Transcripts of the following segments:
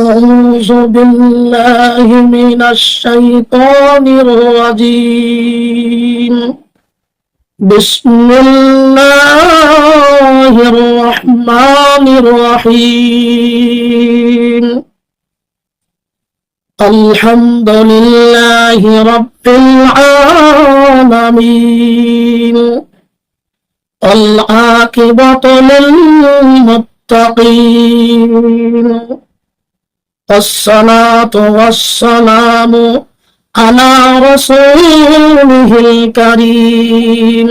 أعوذ بالله من الشيطان الرجيم. بسم الله الرحمن الرحيم. الحمد لله رب العالمين. العاقبة للمتقين. والصلاة والسلام على رسوله الكريم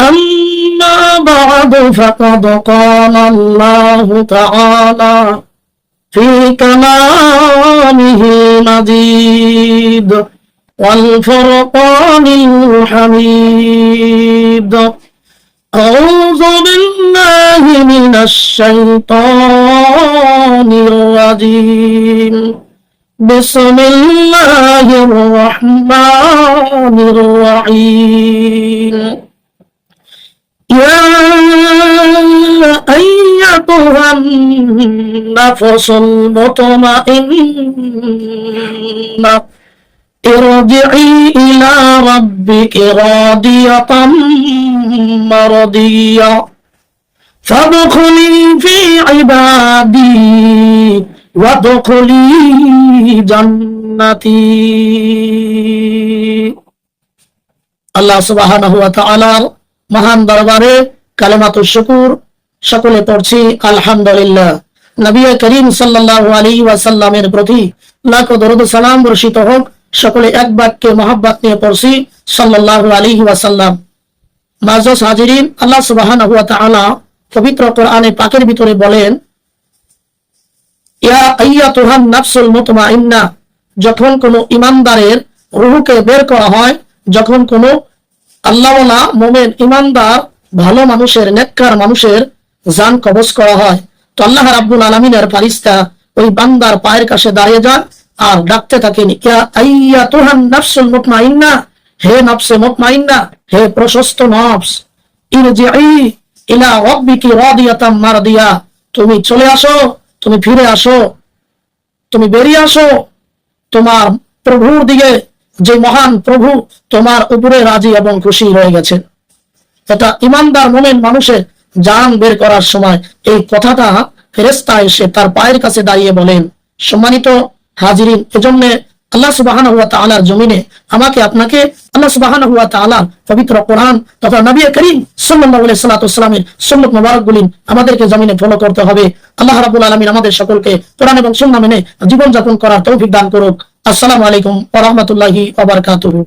أما بعد فقد قال الله تعالى في كلامه المجيد والفرقان الحميد أعوذ بالله من الشيطان الرجيم بسم الله الرحمن الرحيم يا أيتها النفس المطمئنة ارجعي إلى ربك راضية مرضية فادخلي في عبادي وادخلي جنتي আল্লাহ সুবহানাহু ওয়া তাআলার মহান দরবারে কালেমাতুশ শুকুর সকলে পড়ছি আলহামদুলিল্লাহ নবী করিম সাল্লাল্লাহু আলাইহি ওয়াসাল্লামের প্রতি লাখ দরুদ ও সালাম বর্ষিত হোক সকলে এক বাক্যে মহব্বত নিয়ে পড়ছি আলাইহি ওয়াসাল্লাম। মাজস হাজিরিন, আল্লাহ সুবহানাহু ওয়া তাআলা পবিত্র কোরআনে পাকের ভিতরে বলেন, ইয়া নাফসুল যখন কোনো ইমানদারের রুহকে বের করা হয়, যখন কোনো আল্লাহওয়ালা মোমেন ইমানদার ভালো মানুষের, নেককার মানুষের জান কবজ করা হয়, তো আল্লাহ রাব্বুল আলমিনের ফারিস্তা ওই বান্দার পায়ের কাছে দাঁড়িয়ে যান আর ডাকতে থাকেন। ইয়া তুহান নাফসুল মুতমাইন্না, হে নফসে মুতমাইন্না, হে প্রশস্ত নফস ইরজিই ইলা রাব্বিকি রাদিয়াতাম মারদিয়া, তুমি চলে আসো, তুমি ফিরে আসো, তুমি বেরিয়ে আসো, তোমার প্রভুর দিকে, যে মহান প্রভু তোমার উপরে রাজি এবং খুশি হয়ে গেছেন। এটা ইমানদার মোমেন মানুষের জান বের করার সময় এই কথাটা ফেরেস্তা এসে তার পায়ের কাছে দাঁড়িয়ে বলেন, সম্মানিত হাজিরিন। এজন্য আল্লাহ সুবাহান হুয়া তালার জমিনে আমাকে আপনাকে আল্লাহ সুবাহান হুয়া তালার পবিত্র কোরআন তথা নবী করিম সাল্লাল্লাহু সাল্লাতামের সুন্নত মুবারক গুলিন আমাদেরকে জমিনে ফলো করতে হবে। আল্লাহ রাবুল আলমিন আমাদের সকলকে কোরআন এবং সুন্না মেনে জীবন যাপন করার তৌফিক দান করুক। আসসালামু আলাইকুম ওয়া রাহমাতুল্লাহি ওয়া বারাকাতুহু।